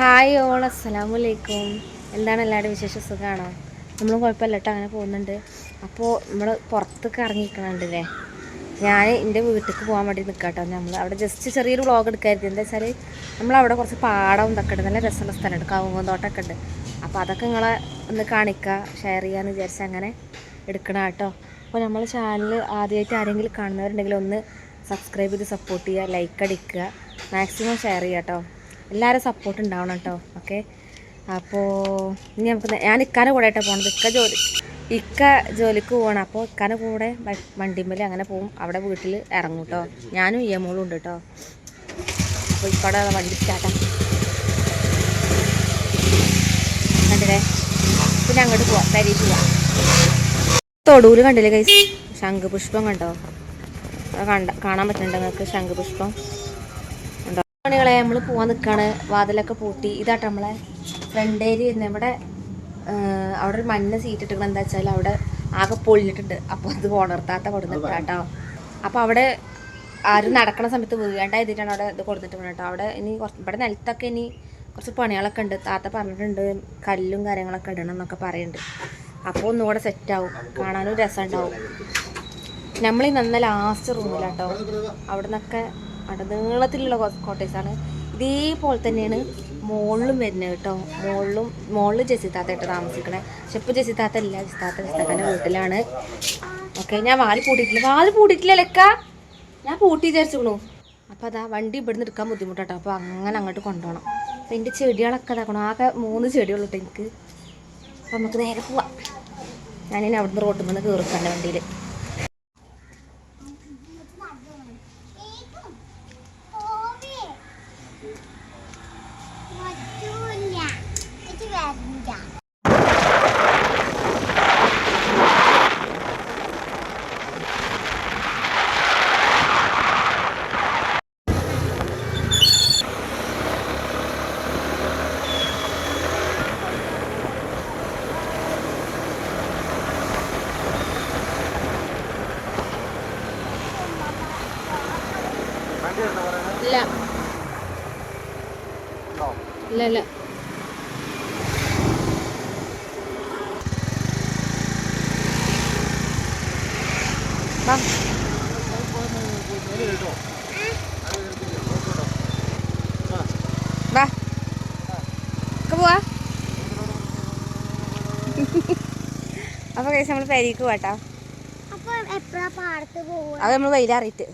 Hi all അസ്സലാമു അലൈക്കും. എന്താണ് എല്ലാവരുടെയും വിശേഷ സുഖമാണോ നമ്മൾ കുഴപ്പമില്ല കേട്ടോ അങ്ങനെ പോകുന്നുണ്ട്. അപ്പോൾ നമ്മൾ പുറത്തൊക്കെ ഇറങ്ങിക്കണുണ്ടല്ലേ ഞാൻ എന്റെ വീട്ടിലേക്ക് പോകാൻ വേണ്ടി നിൽക്കാം കേട്ടോ നമ്മൾ അവിടെ ജസ്റ്റ് ചെറിയൊരു വ്ളോഗ് എടുക്കായിരുന്നു. എന്താ വെച്ചാൽ നമ്മളവിടെ കുറച്ച് പാടവും ഇതൊക്കെ ഉണ്ട്. നല്ല രസമുള്ള സ്ഥലമുണ്ട്. കവുങ്ങും തോട്ടമൊക്കെ ഉണ്ട്. അപ്പോൾ അതൊക്കെ നിങ്ങളെ ഒന്ന് കാണിക്കുക ഷെയർ ചെയ്യാമെന്ന് വിചാരിച്ച് അങ്ങനെ എടുക്കണം കേട്ടോ അപ്പോൾ നമ്മൾ ചാനൽ ആദ്യമായിട്ട് ആരെങ്കിലും കാണുന്നവരുണ്ടെങ്കിൽ ഒന്ന് സബ്സ്ക്രൈബ് ചെയ്ത് സപ്പോർട്ട് ചെയ്യുക ലൈക്ക് അടിക്കുക. മാക്സിമം ഷെയർ ചെയ്യാം കേട്ടോ എല്ലാവരും സപ്പോർട്ട് ഉണ്ടാവണം കേട്ടോ ഓക്കെ അപ്പോൾ ഇനി നമുക്ക് ഞാൻ ഇക്കാന്റെ കൂടെ ആയിട്ടാണ് പോകണത് ഇക്ക ജോലി ഇക്ക ജോലിക്ക് പോകണം അപ്പോൾ ഇക്കാന്റെ കൂടെ വ- അങ്ങനെ പോകും അവിടെ വീട്ടിൽ ഇറങ്ങും കേട്ടോ ഞാനും ഈ മോളും ഉണ്ട് കേട്ടോ അപ്പോൾ ഇക്കടെ വണ്ടി സ്റ്റാർട്ടാ. കണ്ടില്ലേ? പിന്നെ അങ്ങോട്ട് പോവാം. പരീക്ഷ പോവാം. തൊടൂര് കണ്ടില്ലേ കൈസ് ശംഖുപുഷ്പം കണ്ടോ? കണ്ട കാണാൻ പറ്റുന്നുണ്ട് നിങ്ങൾക്ക് ശംഖുപുഷ്പം? മണികളെ നമ്മൾ പോവാൻ നിൽക്കുകയാണ് വാതിലൊക്കെ പൂട്ടി. ഇതാട്ടോ നമ്മളെ ഫ്രണ്ട് ഏരിയ വരുന്നത് ഇവിടെ അവിടെ ഒരു മഞ്ഞ സീറ്റ് ഇട്ടിട്ട് എന്താ വെച്ചാൽ അവിടെ ആകെ പൊളിഞ്ഞിട്ടുണ്ട്. അപ്പോൾ അത് ഉണർത്താത്ത കൊടുത്തിട്ട് കേട്ടോ. അപ്പോൾ അവിടെ ആരും നടക്കണ സമയത്ത് വീഴേണ്ട എഴുതിയിട്ടാണ് അവിടെ ഇത് കൊടുത്തിട്ട് കേട്ടോ. അവിടെ ഇനി കുറച്ച് ഇവിടെ നിലത്തൊക്കെ ഇനി കുറച്ച് പണികളൊക്കെ ഉണ്ട്. താത്ത പറഞ്ഞിട്ടുണ്ട് കല്ലും കാര്യങ്ങളൊക്കെ ഇടണം എന്നൊക്കെ പറയുന്നുണ്ട് അപ്പോൾ ഒന്നുകൂടെ സെറ്റാവും കാണാനും രസം ഉണ്ടാവും നമ്മൾ ഈ നന്ന ലാസ്റ്റ് റൂമിലാട്ടോ അവിടെ നിന്നൊക്കെ അവിടെ നീളത്തിലുള്ള കോട്ടേഴ്സാണ് ഇതേപോലെ തന്നെയാണ് മുകളിലും വരുന്നത് കേട്ടോ. മുകളിലും മുകളിൽ ജസിത്താത്തായിട്ട് താമസിക്കണേ. പക്ഷെ ഇപ്പോൾ ജസിത്താത്ത ഇല്ല. ജസിത്താത്ത ജസിത്താത്തന്റെ വീട്ടിലാണ്. ഓക്കെ ഞാൻ വാൽ പൂട്ടിയിട്ടില്ല. വാൽ പൂട്ടിയിട്ടില്ല ലക്ക. ഞാൻ പൂട്ടി വിചാരിച്ചിക്കണു അപ്പോൾ അതാ വണ്ടി ഇവിടുന്ന് എടുക്കാൻ ബുദ്ധിമുട്ടാട്ടോ. അപ്പോൾ അങ്ങനെ അങ്ങോട്ട് കൊണ്ടുപോകണം. അപ്പോൾ എന്റെ ചെടികളൊക്കെ ഇതാക്കണം. ആകെ മൂന്ന് ചെടികളുള്ളൂ കേട്ടോ എനിക്ക്. അപ്പോൾ നമുക്ക് നേരെ പോവാം. ഞാനിനി അവിടുന്ന് റോട്ടിൽ നിന്ന് കയറിക്കാന്റെ വണ്ടിയിൽ ഇല്ല ഇല്ല വാ. പോവാ. അപ്പൊ കഴിച്ച് നമ്മൾ പരിക്ക് പോട്ടോ അത് നമ്മൾ വെയിലറിയിട്ട്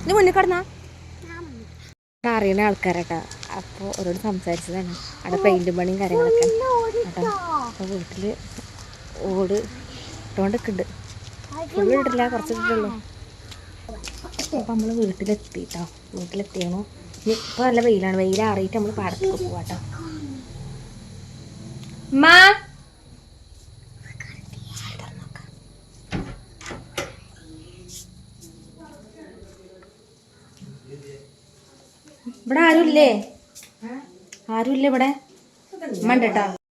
ഇത് മുന്നിൽ കിടന്നാ? അറിയുന്ന ആൾക്കാരൊക്കെ അപ്പോൾ അവരോട് സംസാരിച്ചതാണ്. അവിടെ പെയിന്റും പണിയും കാര്യങ്ങളൊക്കെ. കേട്ടോ അപ്പോൾ വീട്ടിൽ ഓട് ഇട്ടുകൊണ്ടൊക്കെ ഫുള്ള് ഇട്ടില്ല കുറച്ച് ഇട്ടുള്ളൂ അപ്പോൾ നമ്മൾ വീട്ടിലെത്തി കേട്ടോ വീട്ടിലെത്തിയാണോ. ഇപ്പോൾ നല്ല വെയിലാണ്. വെയിലറിയിട്ട് നമ്മൾ പാടത്തേക്ക് പോവാട്ടോ. മാ. ഇവിടെ ആരുമില്ലേ? ആരുമില്ല ഇവിടെ? അമ്മ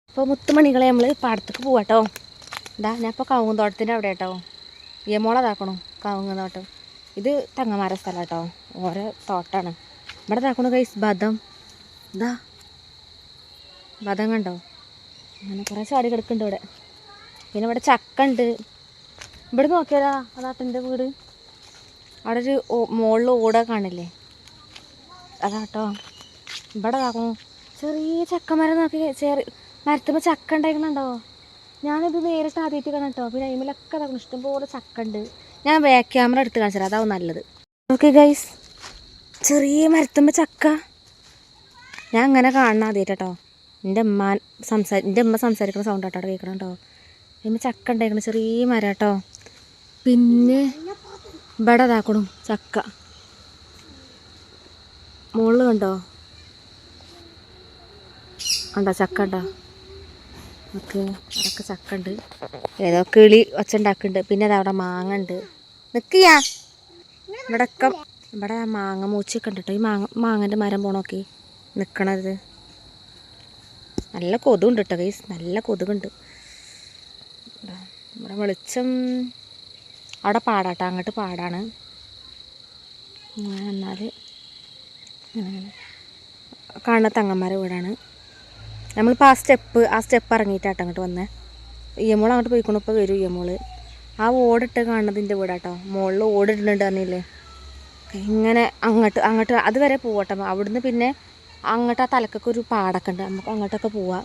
അപ്പൊ മുത്തുമണികളെ നമ്മൾ പാടത്തേക്ക് പോവാട്ടോ എന്താ ഞാൻ ഇപ്പോൾ കവുങ്ങ് തോട്ടത്തിന്റെ അവിടെ കേട്ടോ. യമോളതാക്കണു കവുങ്ങ് തോട്ടം ഇത് തങ്ങമാര സ്ഥലം കേട്ടോ. ഓരോ തോട്ടാണ്. ഇവിടെ ഇതാക്കണു കൈസ് ബദം. ഇതാ ബദം കണ്ടോ? അങ്ങനെ കുറേ ചാടി കിടക്കുന്നുണ്ട് ഇവിടെ. പിന്നെ ഇവിടെ ചക്ക ഉണ്ട്. ഇവിടെ നോക്കിയാലാ അതാട്ടെന്റെ വീട്. അവിടെ ഒരു മുകളിൽ ഓട കാണില്ലേ? അതാട്ടോ. ഇവിടെ താക്കും ചെറിയ ചക്കമരം നോക്കി ചെറിയ മരത്തുമ്പോൾ ചക്ക ഉണ്ടായിക്കണുണ്ടോ ഞാനിത് നേരിട്ട് ആദ്യമായിട്ട് കാണാം കേട്ടോ പിന്നെ അതിമേലൊക്കെ ഇതാക്കണം ഇഷ്ടംപോലെ ചക്ക ഉണ്ട് ഞാൻ ബാക്ക് ക്യാമറ എടുത്ത് കാണിച്ചാൽ അതാവും നല്ലത്. ഓക്കെ ഗൈസ് ചെറിയ മരത്തുമ്പോൾ ചക്ക. ഞാൻ അങ്ങനെ കാണണം ആദ്യമായിട്ട് കേട്ടോ എന്റെ അമ്മ സംസാരി എന്റെ അമ്മ സംസാരിക്കുന്ന സൗണ്ട് ആട്ടോ. കേൾക്കണം കേട്ടോ അതിന് ചക്ക ഉണ്ടായിരിക്കണം ചെറിയ മരം കേട്ടോ പിന്നെ ഇവിടെ ഇതാക്കണം ചക്ക. മുകളിൽ കണ്ടോ? കണ്ടോ ചക്ക ഉണ്ടോ? ഓക്കെ അതൊക്കെ ചക്ക ഉണ്ട്. ഏതോ കിളി ഒച്ച ഉണ്ടാക്കുന്നുണ്ട് പിന്നെ അത് അവിടെ മാങ്ങ ഉണ്ട്. നിൽക്കിയാ ഇവിടെ ഒക്കെ ഇവിടെ മാങ്ങ മൂച്ചൊക്കെ ഉണ്ട് കേട്ടോ ഈ മാങ്ങ മാങ്ങന്റെ മരം പോണോക്കി നിൽക്കണത് നല്ല കൊതുകുണ്ട് കേട്ടോ കൈസ് നല്ല കൊതുകുണ്ട്. നമ്മുടെ വെളിച്ചം അവിടെ പാടാട്ടോ. അങ്ങോട്ട് പാടാണ്. എന്നാൽ കാണുന്ന തങ്ങന്മാരെ വീടാണ്. നമ്മളിപ്പോൾ ആ സ്റ്റെപ്പ് ആ സ്റ്റെപ്പ് ഇറങ്ങിയിട്ടാട്ടോ അങ്ങോട്ട് വന്നേ. ഇയമോൾ അങ്ങോട്ട് പോയിക്കൊണ്ട് ഇപ്പോൾ വരും ഇയമോൾ ആ ഓടിട്ട് കാണുന്നതിന്റെ വീടാട്ടോ. മുകളിൽ ഓടിട്ടുണ്ട് പറഞ്ഞില്ലേ? ഇങ്ങനെ അങ്ങോട്ട് അങ്ങോട്ട് അതുവരെ പോവട്ടെ. അവിടുന്ന് പിന്നെ അങ്ങോട്ട് ആ തലക്കൊക്കെ ഒരു പാടൊക്കെ ഉണ്ട്. നമുക്ക് അങ്ങോട്ടൊക്കെ പോവാം.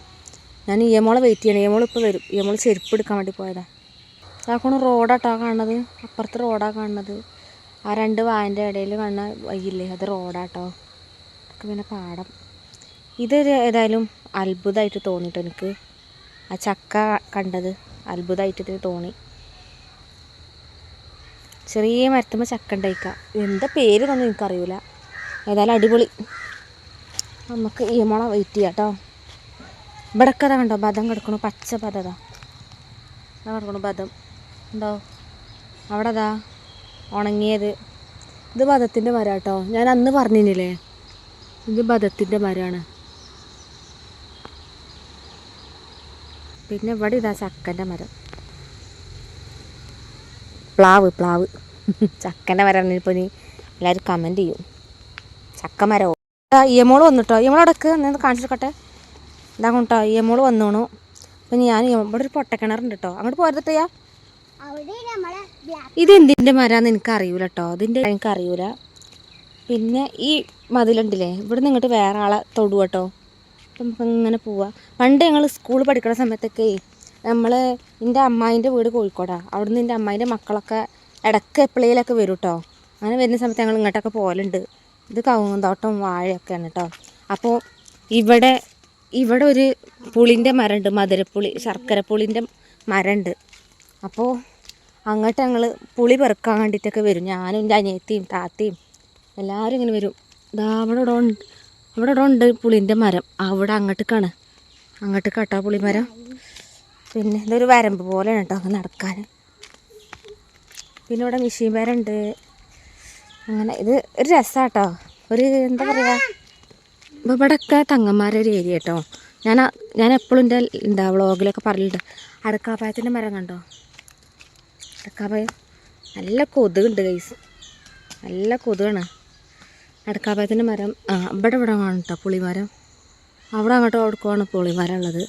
ഞാൻ ഇയമോളെ വെയിറ്റ് ചെയ്യണം. ഇയമോൾ ഇപ്പോൾ വരും. ഇയമോൾ ചെരുപ്പ് എടുക്കാൻ വേണ്ടി പോയതാ. അതാക്കണം റോഡാട്ടോ കാണുന്നത്. അപ്പുറത്ത് റോഡാണ് കാണുന്നത്. ആ രണ്ട് വായന്റെ ഇടയിൽ കാണുന്ന വയ്യില്ലേ അത് റോഡാട്ടോ. ഒക്കെ പിന്നെ പാടം. ഇതൊരു ഏതായാലും അത്ഭുതമായിട്ട് തോന്നിയിട്ട് എനിക്ക്. ആ ചക്ക കണ്ടത് അത്ഭുതമായിട്ട് തോന്നി. ചെറിയ മരത്തുമ്പോൾ ചക്ക ഉണ്ടായിക്ക. എന്താ പേര് തന്നെ എനിക്കറിയില്ല ഏതായാലും അടിപൊളി. നമുക്ക് ഈ മുള വെയിറ്റ് ചെയ്യാം കേട്ടോ ഇവിടൊക്കെ അതാ കണ്ടോ? ബദം കിടക്കണു. പച്ച ബദതാ അതാ. കിടക്കണു ബദം. ഉണ്ടോ? അവിടെ അതാ ഉണങ്ങിയത്. ഇത് ബദത്തിന്റെ മരം കേട്ടോ ഞാൻ അന്ന് പറഞ്ഞില്ലേ ഇത് ബദത്തിന്റെ മരമാണ്. പിന്നെ ഇവിടെ ഇതാ ചക്കന്റെ മരം. പ്ലാവ് പ്ലാവ്. ചക്കന്റെ മരം ഇപ്പോൾ നീ എല്ലാവരും കമന്റ് ചെയ്യും. ചക്ക മരമോ ഇയമോൾ വന്നിട്ടോ? ഇയമോളടക്ക് അടക്ക് എന്ന് കാണിച്ചിരിക്കട്ടെ ഇതാ കൊണ്ടോ? ഇയമോൾ വന്നോണു. അപ്പം ഞാൻ ഇവിടെ ഒരു പൊട്ടക്കിണറുണ്ട് കേട്ടോ. അങ്ങോട്ട് പോരുതട്ടയാ അവിടെ നമ്മളെ ബ്ലാക്ക് ഇത് എന്തിന്റെ മരാന്ന് എനിക്ക് അറിയൂല കേട്ടോ അതിന്റെ എനിക്ക് അറിയൂല പിന്നെ ഈ മതിലുണ്ടല്ലേ? ഇവിടെ നിന്ന് ഇങ്ങോട്ട് വേറെ ആളെ തൊടു കേട്ടോ നമുക്ക് ഇങ്ങനെ പോവാം. പണ്ട് ഞങ്ങൾ സ്കൂളിൽ പഠിക്കുന്ന സമയത്തൊക്കെ നമ്മൾ എന്റെ അമ്മായിന്റെ വീട് കോഴിക്കോടാണ് അവിടുന്ന് എന്റെ അമ്മായിന്റെ മക്കളൊക്കെ ഇടയ്ക്ക് എപ്പോഴേലൊക്കെ വരും കേട്ടോ അങ്ങനെ വരുന്ന സമയത്ത് ഞങ്ങൾ ഇങ്ങോട്ടൊക്കെ പോകലുണ്ട് ഇത് കവുങ്ങുന്തോട്ടം വാഴയൊക്കെയാണ് കേട്ടോ അപ്പോൾ ഇവിടെ ഇവിടെ ഒരു പുളിന്റെ മരമുണ്ട് മധുരപ്പുളി ശർക്കരപ്പുളിന്റെ മരമുണ്ട് അപ്പോൾ അങ്ങോട്ട് ഞങ്ങൾ പുളി പെറുക്കാൻ വേണ്ടിയിട്ടൊക്കെ വരും. ഞാനും എന്റെ അനിയത്തിയും താത്തയും. എല്ലാവരും ഇങ്ങനെ വരും. ഇതാ അവിടെ ഇവിടെ ഉണ്ട്. അവിടെ ഇവിടെ ഉണ്ട് പുളിന്റെ മരം. അവിടെ അങ്ങോട്ടേക്കാണ്. അങ്ങോട്ട് കേട്ടോ പുളിമരം പിന്നെ ഇതൊരു വരമ്പ് പോലെയാണ് കേട്ടോ അങ്ങ് നടക്കാൻ. പിന്നെ ഇവിടെ മിഷീൻ വരണ്ട് അങ്ങനെ ഇത് ഒരു രസമാട്ടോ ഒരു എന്താ പറയുക ഇവിടെയൊക്കെ തങ്ങന്മാരുടെ ഒരു ഏരിയ കേട്ടോ ഞാൻ ഞാൻ എപ്പോഴും എന്റെ എന്താ വ്ളോഗിലൊക്കെ പറഞ്ഞിട്ടുണ്ട് അടക്കാപ്പായത്തിന്റെ മരം കണ്ടോ? അടക്കാപ്പായം. നല്ല കൊതുകുണ്ട് ഗൈസ് നല്ല കൊതുകാണ്. അടക്കാപ്പായത്തിന്റെ മരം. ആ ഇവിടെ ഇവിടെ കാണും കേട്ടോ പുളിമരം. അവിടെ അങ്ങോട്ട് കൊടുക്കുവാണ് പുളിമരം ഉള്ളത്.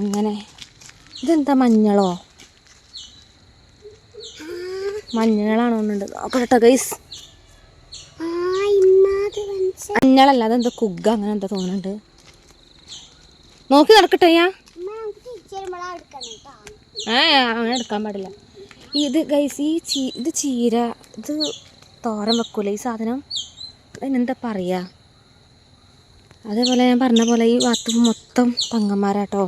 അങ്ങനെ. ഇതെന്താ മഞ്ഞളോ? മഞ്ഞളാണോ ഒന്നുണ്ട് നോക്കട്ടെ ഗൈസ് മഞ്ഞളല്ല അതെന്താ കുഗ്ഗ അങ്ങനെ എന്താ തോന്നുന്നുണ്ട്. നോക്കി നടക്കട്ടെ ഞാൻ ഏ അങ്ങനെ എടുക്കാൻ പാടില്ല. ഇത് ഗൈസ് ഈ ചീ ഇത് ചീര ഇത് തോരൻ വെക്കൂല ഈ സാധനം? അതിനെന്താ പറയുക അതേപോലെ ഞാൻ പറഞ്ഞ പോലെ ഈ ഭാഗത്ത് മൊത്തം തങ്ങന്മാരാട്ടോ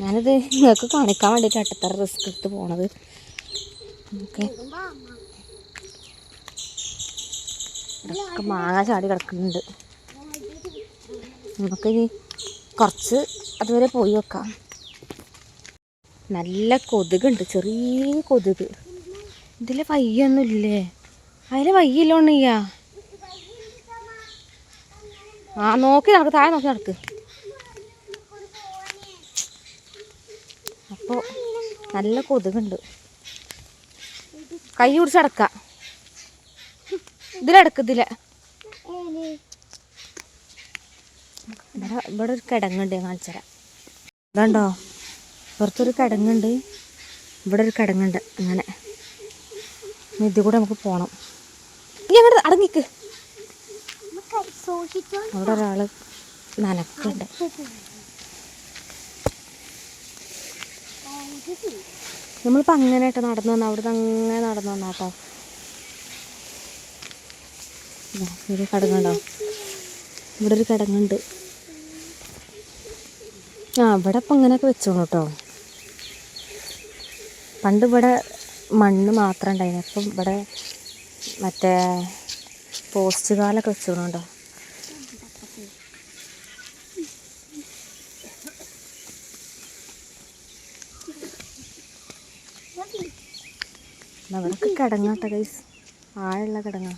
ഞാനിത് നിങ്ങൾക്ക് കാണിക്കാൻ വേണ്ടിയിട്ട് അട്ടത്തറ റിസ്ക് എടുത്ത് പോണത്. മാങ്ങ ചാടി കിടക്കുന്നുണ്ട്. നമുക്കിനി കുറച്ച് അതുവരെ പോയി വെക്കാം. നല്ല കൊതുകുണ്ട് ചെറിയ കൊതുക്. ഇതിൽ വയ്യൊന്നുമില്ലേ? അതിൽ വയ്യില്ലോണ്ണിയ്യാ ആ നോക്കി നടക്ക് താഴെ നോക്കി നടക്ക്. അപ്പോ നല്ല കൊതുകുണ്ട്. കൈ പിടിച്ചടക്ക ഇതിലടക്ക് ഇതിലെ ഇവിടെ ഇവിടെ ഒരു കിടങ്ങുണ്ട് കാണിച്ചുതരാം ഇതുണ്ടോ? പുറത്തൊരു കിടങ്ങുണ്ട്. ഇവിടെ ഒരു കിടങ്ങുണ്ട് അങ്ങനെ. ഇനി കൂടെ നമുക്ക് പോണം. ഇനി അങ്ങോട്ട് അടങ്ങിക്ക്. അവിടെ ഒരാൾ നനക്കുണ്ട് നമ്മളിപ്പോൾ അങ്ങനെ കേട്ടോ നടന്നു വന്ന അവിടെ അങ്ങനെ നടന്നു വന്ന കേട്ടോ ഒരു കടങ്ങുണ്ടോ? ഇവിടെ ഒരു കടങ്ങുണ്ട്. ആ ഇവിടെ ഇപ്പം ഇങ്ങനെയൊക്കെ വെച്ചോളൂ കേട്ടോ പണ്ട് ഇവിടെ മണ്ണ് മാത്രം ഉണ്ടായിരുന്നു അപ്പം ഇവിടെ മറ്റേ പോസ്റ്റ് കാലൊക്കെ വെച്ചോളുണ്ടോ അവിടെയൊക്കെ കിടങ്ങാട്ടോ കൈസ് ആഴമുള്ള കിടങ്ങ.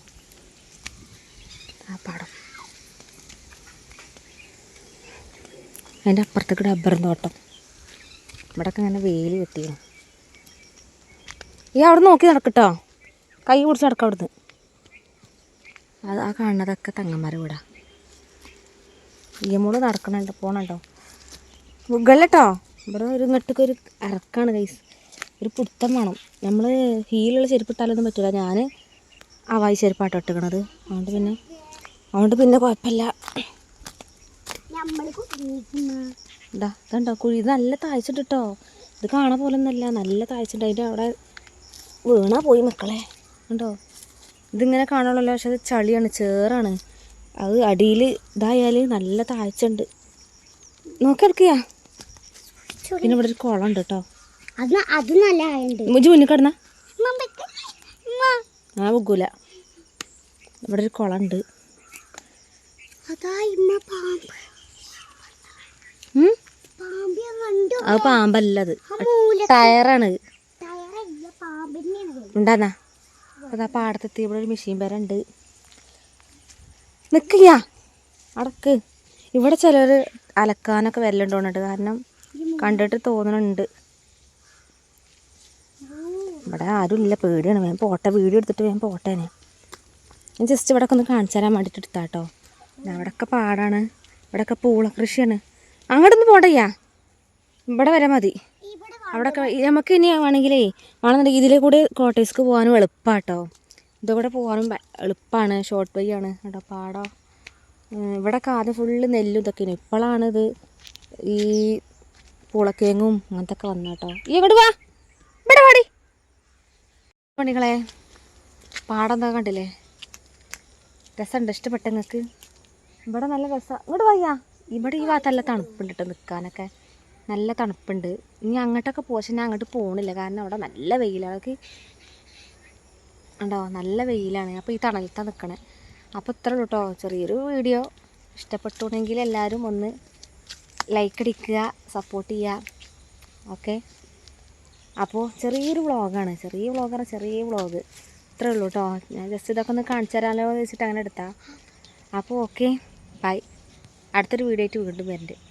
ആ പടം. അതിന്റെ അപ്പുറത്തേക്ക് ഡബ്ബറും തോട്ടം. ഇവിടെയൊക്കെ ഇങ്ങനെ വെയിൽ കിട്ടിയോ ഈ അവിടെ നോക്കി നടക്കട്ടോ. കൈ പിടിച്ച് നടക്കാം അവിടുന്ന്. അത് ആ കാണുന്നതൊക്കെ തങ്ങന്മാരെ വീടാ. ഇയമോൾ നടക്കണുണ്ട് പോണുണ്ടോ? മുകളിലട്ടോ. ഇവിടെ ഒരു നെട്ടുക്ക് ഒരു ഇറക്കാണ് കൈസ് ഒരു പുത്തം വേണം. നമ്മൾ ഹീലുള്ള ചെരുപ്പിട്ടാലൊന്നും പറ്റില്ല ഞാൻ അവായി ചെരുപ്പാട്ടോ ഇട്ടുക്കണത്. അതുകൊണ്ട് പിന്നെ അതുകൊണ്ട് പിന്നെ കുഴപ്പമില്ല. ഇതാ ഇതുണ്ടോ? കുഴി ഇത് നല്ല താഴ്ച കേട്ടോ ഇത് കാണാൻ പോലെ ഒന്നല്ല നല്ല താഴ്ചണ്ട് അതിന്റെ അവിടെ വീണാ പോയി മക്കളെ. കണ്ടോ? ഇതിങ്ങനെ കാണുള്ളല്ലോ പക്ഷെ അത് ചളിയാണ് ചേറാണ്. അത് അടിയിൽ ഇതായാൽ നല്ല താഴ്ചണ്ട് നോക്കിയെടുക്കിയാ പിന്നെ ഇവിടെ ഒരു കുളം ഉണ്ട് കേട്ടോ. അത് അത് നല്ല ആയുണ്ട്. മുജ് മുന്നിൽ കിടന്ന. ആ വെക്കൂല ഇവിടെ ഒരു കുളം ഉണ്ട് അതാ പാമ്പല്ലത് പാമ്പ് ഉണ്ടാന്നാ? അതാ പാടത്തെത്തി ഇവിടെ ഒരു മെഷീൻ പേര ഉണ്ട്. നിക്കില്ല അടക്ക്. ഇവിടെ ചിലർ അലക്കാനൊക്കെ വരലുണ്ടോന്നുണ്ട് കാരണം കണ്ടിട്ട് തോന്നണുണ്ട്. ഇവിടെ ആരും ഇല്ല. പേടിയാണ്. വേഗം പോട്ടെ. വീഡിയോ എടുത്തിട്ട് വേഗം പോട്ടേനെ ഞാൻ. ജസ്റ്റ് ഇവിടെ ഒന്ന് കാണിച്ചു തരാൻ വേണ്ടിയിട്ട് എടുത്താട്ടോ. അവിടെയൊക്കെ പാടാണ്. ഇവിടെയൊക്കെ പൂള കൃഷിയാണ് അങ്ങോട്ടൊന്ന് പോണ്ടയ്യാ? ഇവിടെ വരെ മതി. ഇവിടെ അവിടെയൊക്കെ നമുക്ക് ഇനി വേണമെങ്കിലേ വേണമെന്നുണ്ടെങ്കിൽ ഇതിലെ കൂടെ കോട്ടേഴ്സ്ക്ക് പോകാനും എളുപ്പമാട്ടോ ഇതുകൂടെ പോകാനും എളുപ്പമാണ് ഷോർട്ട് വഴി ആണ് കേട്ടോ പാടോ. ഇവിടെ കാലം ഫുള്ള് നെല്ലും ഇതൊക്കെയാണ് ഇപ്പോഴാണ് ഇത് ഈ പുളക്കേങ്ങും അങ്ങനത്തെ ഒക്കെ വന്നു കേട്ടോ ഈ ഇങ്ങോട്ട് വാ. ഇവിടെ പാടി പണികളെ പാടം എന്താ കണ്ടില്ലേ? രസമുണ്ട് ഇഷ്ടപ്പെട്ട നിങ്ങൾക്ക്. ഇവിടെ നല്ല രസം. ഇങ്ങോട്ട് വയ്യ ഇവിടെ ഈ ഭാഗത്ത് നല്ല തണുപ്പുണ്ട് കേട്ടോ നിൽക്കാനൊക്കെ. നല്ല തണുപ്പുണ്ട്. ഇനി അങ്ങോട്ടൊക്കെ പോകാൻ ഞാൻ അങ്ങോട്ട് പോകണില്ല കാരണം അവിടെ നല്ല വെയിലാണ് അതൊക്കെ ഉണ്ടോ? നല്ല വെയിലാണ്. അപ്പോൾ ഈ തണലത്താണ് നിൽക്കണേ അപ്പോൾ ഇത്ര കേട്ടോ ചെറിയൊരു വീഡിയോ. ഇഷ്ടപ്പെട്ടുണ്ടെങ്കിൽ എല്ലാവരും ഒന്ന് ലൈക്ക് അടിക്കുക സപ്പോർട്ട് ചെയ്യുക. ഓക്കെ അപ്പോൾ ചെറിയൊരു വ്ളോഗാണ്. ചെറിയ വ്ളോഗാണ് ചെറിയ വ്ളോഗ്. ഇത്രേ ഉള്ളൂ കേട്ടോ ഞാൻ ജസ്റ്റ് ഇതൊക്കെ ഒന്ന് കാണിച്ചു തരാമല്ലോ എന്ന് വെച്ചിട്ട് അങ്ങനെ എടുത്താൽ അപ്പോൾ ഓക്കെ ബൈ അടുത്തൊരു വീഡിയോ ആയിട്ട് വീണ്ടും വരുന്നുണ്ട്